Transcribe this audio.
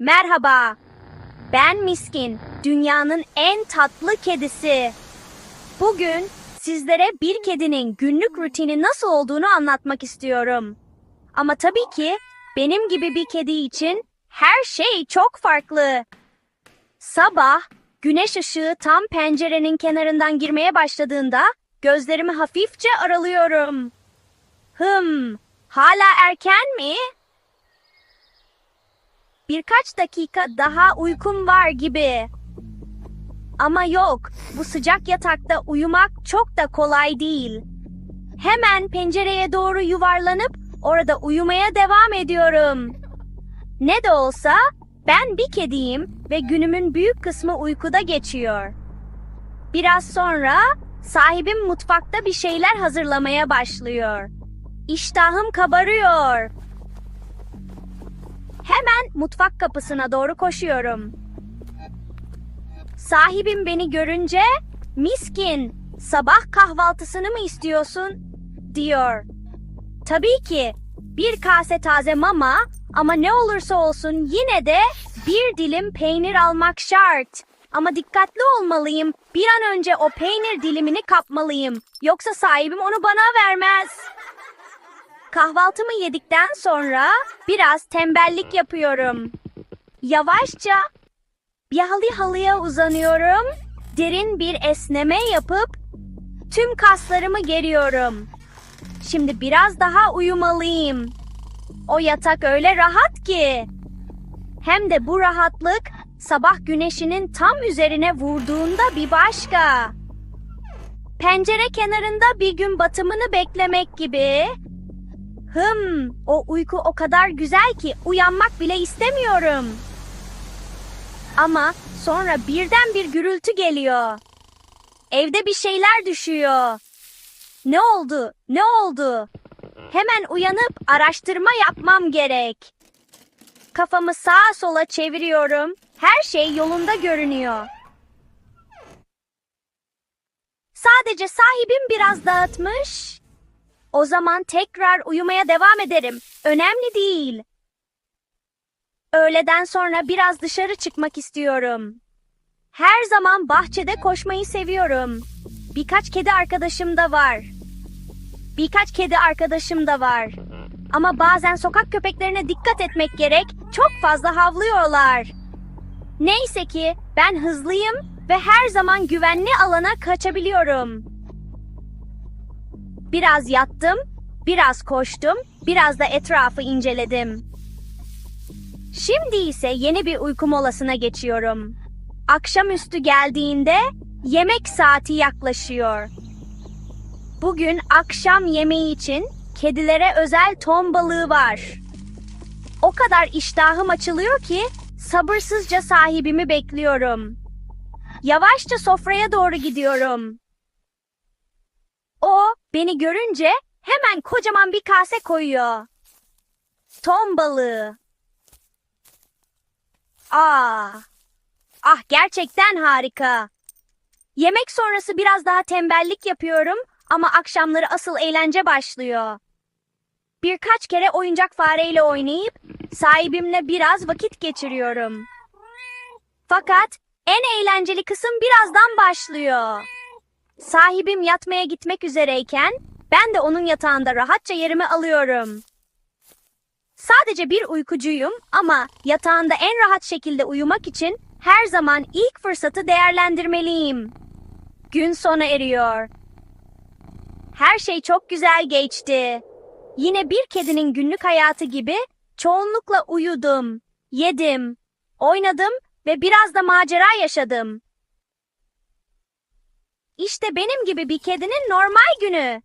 Merhaba. Ben Miskin, dünyanın en tatlı kedisi. Bugün sizlere bir kedinin günlük rutini nasıl olduğunu anlatmak istiyorum. Ama tabii ki benim gibi bir kedi için her şey çok farklı. Sabah güneş ışığı tam pencerenin kenarından girmeye başladığında gözlerimi hafifçe aralıyorum. Hım, hala erken mi? Birkaç dakika daha uykum var gibi. Ama yok, bu sıcak yatakta uyumak çok da kolay değil. Hemen pencereye doğru yuvarlanıp orada uyumaya devam ediyorum. Ne de olsa ben bir kediyim ve günümün büyük kısmı uykuda geçiyor. Biraz sonra sahibim mutfakta bir şeyler hazırlamaya başlıyor. İştahım kabarıyor. Mutfak kapısına doğru koşuyorum. Sahibim beni görünce, "Miskin, sabah kahvaltısını mı istiyorsun?" diyor. Tabii ki bir kase taze mama ama ne olursa olsun yine de bir dilim peynir almak şart. Ama dikkatli olmalıyım. Bir an önce o peynir dilimini kapmalıyım. Yoksa sahibim onu bana vermez. Kahvaltımı yedikten sonra biraz tembellik yapıyorum. Yavaşça halı halıya uzanıyorum. Derin bir esneme yapıp tüm kaslarımı geriyorum. Şimdi biraz daha uyumalıyım. O yatak öyle rahat ki. Hem de bu rahatlık sabah güneşinin tam üzerine vurduğunda bir başka. Pencere kenarında bir gün batımını beklemek gibi. Hım, o uyku o kadar güzel ki uyanmak bile istemiyorum. Ama sonra birden bir gürültü geliyor. Evde bir şeyler düşüyor. Ne oldu? Ne oldu? Hemen uyanıp araştırma yapmam gerek. Kafamı sağa sola çeviriyorum. Her şey yolunda görünüyor. Sadece sahibim biraz dağıtmış. O zaman tekrar uyumaya devam ederim. Önemli değil. Öğleden sonra biraz dışarı çıkmak istiyorum. Her zaman bahçede koşmayı seviyorum. Birkaç kedi arkadaşım da var. Birkaç kedi arkadaşım da var. Ama bazen sokak köpeklerine dikkat etmek gerek. Çok fazla havlıyorlar. Neyse ki ben hızlıyım ve her zaman güvenli alana kaçabiliyorum. Biraz yattım, biraz koştum, biraz da etrafı inceledim. Şimdi ise yeni bir uyku molasına geçiyorum. Akşamüstü geldiğinde yemek saati yaklaşıyor. Bugün akşam yemeği için kedilere özel ton balığı var. O kadar iştahım açılıyor ki sabırsızca sahibimi bekliyorum. Yavaşça sofraya doğru gidiyorum. Beni görünce hemen kocaman bir kase koyuyor. Ton balığı. Aa. Ah gerçekten harika. Yemek sonrası biraz daha tembellik yapıyorum ama akşamları asıl eğlence başlıyor. Birkaç kere oyuncak fareyle oynayıp sahibimle biraz vakit geçiriyorum. Fakat en eğlenceli kısım birazdan başlıyor. Sahibim yatmaya gitmek üzereyken ben de onun yatağında rahatça yerimi alıyorum. Sadece bir uykucuyum ama yatağında en rahat şekilde uyumak için her zaman ilk fırsatı değerlendirmeliyim. Gün sona eriyor. Her şey çok güzel geçti. Yine bir kedinin günlük hayatı gibi çoğunlukla uyudum, yedim, oynadım ve biraz da macera yaşadım. İşte benim gibi bir kedinin normal günü.